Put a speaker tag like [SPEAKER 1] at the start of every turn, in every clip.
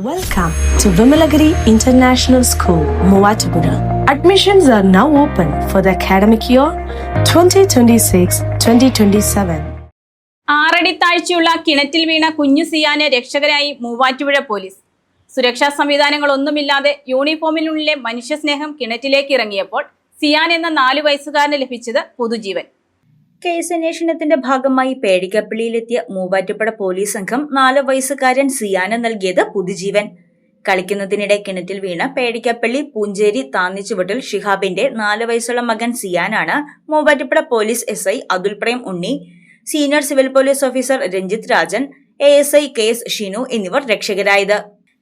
[SPEAKER 1] Welcome to Vimalagiri International School, Muvatupura. Admissions are now open for the academic year 2026-2027.
[SPEAKER 2] ആറടി താഴ്ചയുള്ള കിണറ്റിൽ വീണ കുഞ്ഞു സിയാനെ രക്ഷകരായി Muvattupuzha police സുരക്ഷാ സംവിധാനങ്ങളൊന്നുമില്ലാതെ യൂണിഫോമിനുള്ളിലെ മനുഷ്യസ്നേഹം കിണറ്റിലേക്ക് ഇറങ്ങിയപ്പോൾ സിയാൻ എന്ന നാലു വയസ്സുകാരന് ലഭിച്ചത് പുതുജീവൻ
[SPEAKER 3] കേസന്വേഷണത്തിന്റെ ഭാഗമായി പേടിക്കപ്പള്ളിയിലെത്തിയ മൂവാറ്റുപുഴ പോലീസ് സംഘം നാല് വയസ്സുകാരൻ സിയാന നൽകിയത് പുതുജീവൻ. കളിക്കുന്നതിനിടെ കിണറ്റിൽ വീണ പേടിക്കപ്പള്ളി പൂഞ്ചേരി താന്നിച്ചുവട്ടിൽ ഷിഹാബിന്റെ നാല് വയസ്സുള്ള മകൻ സിയാനാണ് Muvattupuzha police S I Athul Prem Unni senior civil police officer Ranjith Rajan A S I K S Shinu എന്നിവർ രക്ഷകരായത്.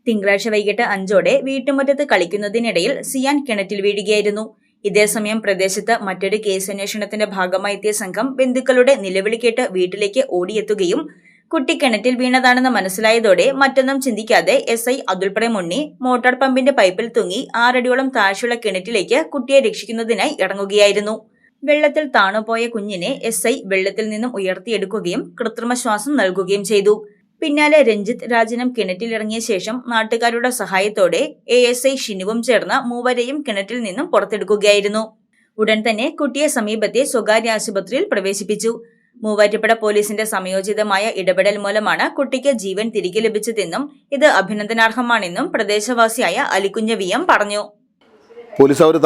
[SPEAKER 3] തിങ്കളാഴ്ച വൈകിട്ട് അഞ്ചോടെ വീട്ടുമുറ്റത്ത് കളിക്കുന്നതിനിടയിൽ സിയാൻ കിണറ്റിൽ വീഴുകയായിരുന്നു. ഇതേസമയം പ്രദേശത്ത് മറ്റൊരു കേസന്വേഷണത്തിന്റെ ഭാഗമായി എത്തിയ സംഘം ബന്ധുക്കളുടെ നിലവിളി കേട്ട് വീട്ടിലേക്ക് ഓടിയെത്തുകയും കുട്ടി കിണറ്റിൽ വീണതാണെന്ന് മനസ്സിലായതോടെ മറ്റൊന്നും ചിന്തിക്കാതെ എസ് ഐ അതുൾപ്പെടെ മുണ്ണി മോട്ടോർ പമ്പിന്റെ പൈപ്പിൽ തൂങ്ങി ആറടിയോളം താഴ്ചയുള്ള കിണറ്റിലേക്ക് കുട്ടിയെ രക്ഷിക്കുന്നതിനായി ഇറങ്ങുകയായിരുന്നു. വെള്ളത്തിൽ താണുപോയ കുഞ്ഞിനെ എസ് ഐ വെള്ളത്തിൽ നിന്നും ഉയർത്തിയെടുക്കുകയും കൃത്രിമ ശ്വാസം നൽകുകയും ചെയ്തു. പിന്നാലെ രഞ്ജിത്ത് രാജനും കിണറ്റിലിറങ്ങിയ ശേഷം നാട്ടുകാരുടെ സഹായത്തോടെ എ എസ് ഐ ഷിനുവും ചേർന്ന് മൂവരെയും കിണറ്റിൽ നിന്നും പുറത്തെടുക്കുകയായിരുന്നു. ഉടൻ തന്നെ കുട്ടിയെ സമീപത്തെ സ്വകാര്യ ആശുപത്രിയിൽ പ്രവേശിപ്പിച്ചു. മൂവാറ്റുപുഴ പോലീസിന്റെ സമയോചിതമായ ഇടപെടൽ മൂലമാണ് കുട്ടിക്ക് ജീവൻ തിരികെ ലഭിച്ചതെന്നും ഇത് അഭിനന്ദനാർഹമാണെന്നും പ്രദേശവാസിയായ അലിക്കുഞ്ഞ വി എം പറഞ്ഞു.
[SPEAKER 4] പോലീസ് അവർ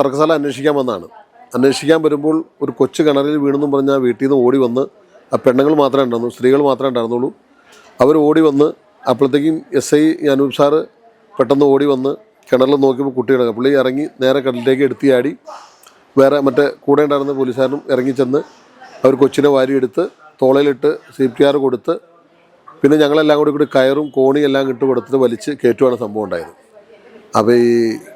[SPEAKER 4] തർക്കശാല അന്വേഷിക്കാൻ വന്നാണ് അന്വേഷിക്കാൻ വരുമ്പോൾ ഒരു കൊച്ചു കിണറിൽ വീണെന്നും പറഞ്ഞാൽ വീട്ടിൽ നിന്ന് ഓടി വന്ന് ആ പെണ്ണുങ്ങൾ മാത്രമേ ഉണ്ടായിരുന്നു സ്ത്രീകൾ മാത്രമേ ഉണ്ടായിരുന്നുള്ളൂ. അവർ ഓടി വന്ന് അപ്പോഴത്തേക്കും എസ് ഐ അനൂപ് സാറ് പെട്ടെന്ന് ഓടി വന്ന് കിണറിൽ നോക്കിയപ്പോൾ കുട്ടി കിടക്കുക പുള്ളി ഇറങ്ങി നേരെ കടലിലേക്ക് എടുത്തിയാടി. വേറെ മറ്റേ കൂടെ ഉണ്ടായിരുന്ന പോലീസുകാരനും ഇറങ്ങിച്ചെന്ന് അവർ കൊച്ചിനെ വാരിയെടുത്ത് തോളയിലിട്ട് സി പി ആർ കൊടുത്ത് പിന്നെ ഞങ്ങളെല്ലാം കൂടി കൂടി കയറും കോണിയും എല്ലാം ഇട്ട് കൊടുത്തിട്ട് വലിച്ച് കയറ്റുവാണ് സംഭവം ഉണ്ടായത്. അപ്പോൾ ഈ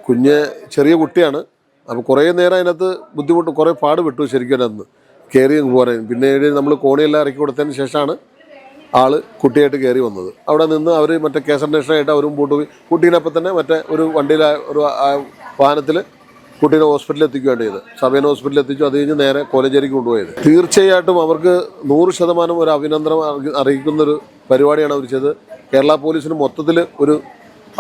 [SPEAKER 4] കുഞ്ഞ് ചെറിയ കുട്ടിയാണ്. അപ്പോൾ കുറേ നേരം അതിനകത്ത് ബുദ്ധിമുട്ട് കുറേ പാട് വിട്ടു ശരിക്കും അതിനകത്ത് കയറി പോരാൻ പിന്നെ നമ്മൾ കോണിയെല്ലാം ഇറക്കി കൊടുത്തതിന് ശേഷമാണ് ആൾ കുട്ടിയായിട്ട് കയറി വന്നത്. അവിടെ നിന്ന് അവർ മറ്റേ കേസ് അന്വേഷണമായിട്ട് അവരും പോയി കുട്ടീനപ്പം തന്നെ മറ്റേ ഒരു വണ്ടിയിൽ ഒരു വാഹനത്തിൽ കുട്ടീനെ ഹോസ്പിറ്റലിൽ എത്തിക്കുകയാണ് ചെയ്ത് സഭേന ഹോസ്പിറ്റലിൽ എത്തിച്ചു. അത് കഴിഞ്ഞ് നേരെ കോലഞ്ചേരിക്ക് കൊണ്ടുപോയത്. തീർച്ചയായിട്ടും അവർക്ക് നൂറ് ശതമാനം ഒരു അഭിനന്ദനം അറിയിക്കുന്നൊരു പരിപാടിയാണ് അവർ ചെയ്തത്. കേരള പോലീസിന് മൊത്തത്തിൽ ഒരു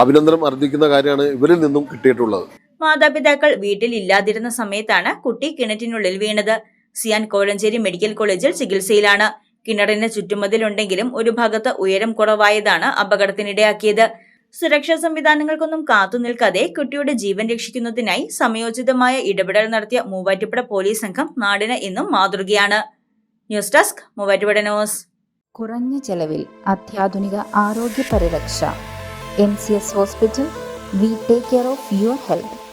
[SPEAKER 4] അഭിനന്ദനം അർഹിക്കുന്ന കാര്യമാണ് ഇവരിൽ നിന്നും കിട്ടിയിട്ടുള്ളത്.
[SPEAKER 3] മാതാപിതാക്കൾ വീട്ടിൽ ഇല്ലാതിരുന്ന സമയത്താണ് കുട്ടി കിണറ്റിനുള്ളിൽ വീണത്. സിയാൻ കോഴഞ്ചേരി മെഡിക്കൽ കോളേജിൽ ചികിത്സയിലാണ്. കിണറിന് ചുറ്റുമതിലുണ്ടെങ്കിലും ഒരു ഭാഗത്ത് ഉയരം കുറവായതാണ് അപകടത്തിനിടയാക്കിയത്. സുരക്ഷാ സംവിധാനങ്ങൾക്കൊന്നും കാത്തുനിൽക്കാതെ കുട്ടിയുടെ ജീവൻ രക്ഷിക്കുന്നതിനായി സമയോചിതമായ ഇടപെടൽ നടത്തിയ മൂവാറ്റുപുഴ പോലീസ് സംഘം നാടിന് ഇന്നും മാതൃകയാണ്. News desk Muvattupuzha news.
[SPEAKER 5] കുറഞ്ഞ ചെലവിൽ അത്യാധുനിക ആരോഗ്യ പരിരക്ഷ. M C S hospital we take care of your health.